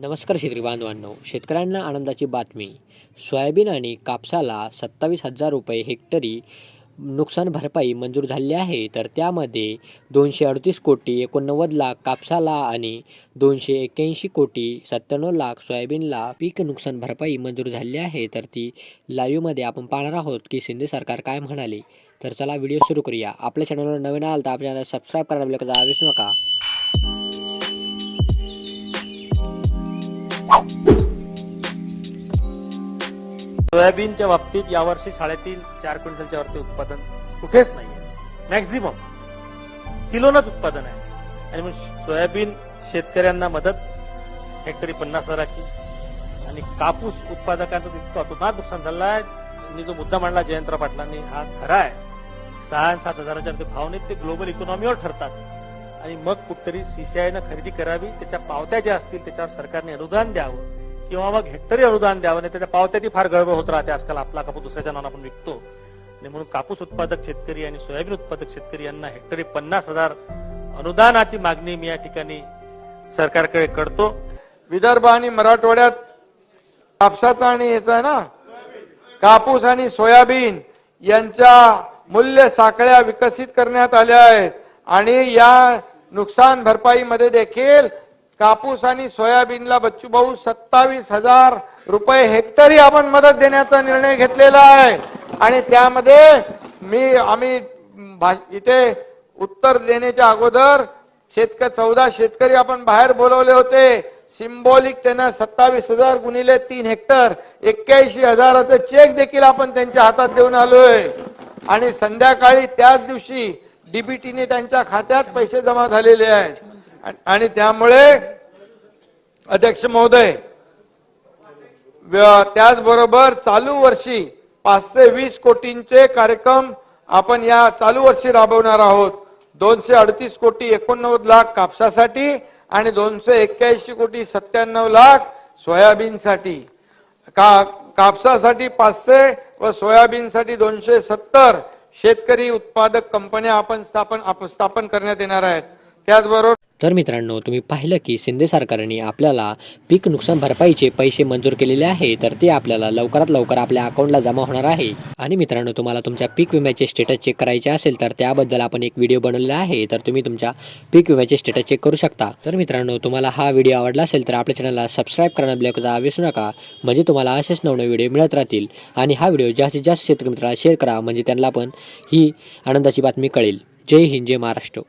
नमस्कार शेतकरी बांधवांनो शेतकऱ्यांना आनंदाची बातमी. सोयाबीन आणि कापसाला सत्तावीस हजार रुपये हेक्टरी नुकसान भरपाई मंजूर झाली आहे तर त्यामध्ये दोनशे अडतीस कोटी एकोणनव्वद लाख कापसाला आणि दोनशे एक्क्याऐंशी कोटी सत्त्याण्णव लाख सोयाबीनला पीक नुकसान भरपाई मंजूर झाली आहे तर ती लाईव्हमध्ये आपण पाहणार आहोत की शिंदे सरकार काय म्हणाले. तर चला व्हिडिओ सुरू करूया. आपल्या चॅनलवर नवीन आल तर आपल्या चॅनल सबस्क्राईब करायला विसरू नका. सोयाबीनच्या बाबतीत यावर्षी साडेतीन चार क्विंटलच्या वरती उत्पादन कुठेच नाहीये. मॅक्झिमम किलोनच उत्पादन आहे. आणि मग सोयाबीन शेतकऱ्यांना मदत हेक्टरी पन्नास हजाराची. आणि कापूस उत्पादकांचं तितकं अतोनात नुकसान झालं आहे त्यांनी जो मुद्दा मांडला जयंतराव पाटलांनी हा खरा आहे. सहा आणि सात हजाराच्या भाव नाहीत ते ग्लोबल इकॉनॉमीवर ठरतात. आणि मग कुठतरी सीसीआयनं खरेदी करावी त्याच्या पावत्या ज्या असतील त्याच्यावर सरकारने अनुदान द्यावं. किंवा मग हेक्टरी अनुदान द्यावं नाही त्याच्या पावत्याती फार गडबड होत राहते आजकाल. आपला कापूस दुसऱ्याच्या नावानं आपण विकतो. आणि म्हणून कापूस उत्पादक शेतकरी आणि सोयाबीन उत्पादक शेतकरी यांना हेक्टरी पन्नास हजार अनुदानाची मागणी मी या ठिकाणी सरकारकडे करतो. विदर्भ आणि मराठवाड्यात कापसाचा आणि याचा आहे ना? कापूस आणि सोयाबीन यांच्या मूल्य साखळ्या विकसित करण्यात आल्या आहेत. आणि या नुकसान भरपाईमध्ये देखील कापूस आणि सोयाबीनला बच्चू भाऊ सत्तावीस हजार रुपये हेक्टरी आपण मदत देण्याचा निर्णय घेतलेला आहे. आणि त्यामध्ये मी आम्ही भा- इथे उत्तर देण्याच्या अगोदर शेतक चौदा शेतकरी आपण बाहेर बोलवले होते. सिम्बॉलिक त्यांना सत्तावीस हजार गुणिले तीन हेक्टर एक्क्याऐंशी हजाराचा चेक देखील आपण त्यांच्या हातात देऊन आलोय. आणि संध्याकाळी त्याच दिवशी डीबीटीने त्यांच्या खात्यात पैसे जमा झालेले आहेत. आणि- त्यामुळे अध्यक्ष महोदय त्याचबरोबर चालू वर्षी पाचशे वीस कोटींचे कार्यक्रम आपण या चालू वर्षी राबवणार आहोत. दोनशे अडतीस कोटी एकोणनव्वद लाख कापसासाठी आणि दोनशे एक्क्याऐंशी कोटी सत्त्याण्णव लाख सोयाबीनसाठी. का कापसासाठी पाचशे व सोयाबीनसाठी दोनशे सत्तर शेतकरी उत्पादक कंपन्या आपण स्थापन आप- स्थापन करण्यात येणार आहेत. त्याचबरोबर तर मित्रांनो तुम्ही पाहिलं की शिंदे सरकारने आपल्याला पीक नुकसान भरपाईचे पैसे मंजूर केलेले आहे तर ते आपल्याला लवकरात लवकर आपल्या अकाउंटला जमा होणार आहे. आणि मित्रांनो तुम्हाला तुमच्या पीक विम्याचे स्टेटस चेक करायचे असेल तर त्याबद्दल आपण एक व्हिडिओ बनवलेला आहे तर तुम्ही तुमच्या पीक विम्याचे स्टेटस चेक करू शकता. तर मित्रांनो तुम्हाला हा व्हिडिओ आवडला असेल तर आपल्या चॅनलला सबस्क्राईब करायला ब्लॅकचा विसरू नका म्हणजे तुम्हाला असेच नवनवे व्हिडिओ मिळत राहतील. आणि हा व्हिडिओ जास्तीत जास्त शेतकरी मित्राला शेअर करा म्हणजे त्यांना पण ही आनंदाची बातमी कळेल. जय हिंद जय महाराष्ट्र.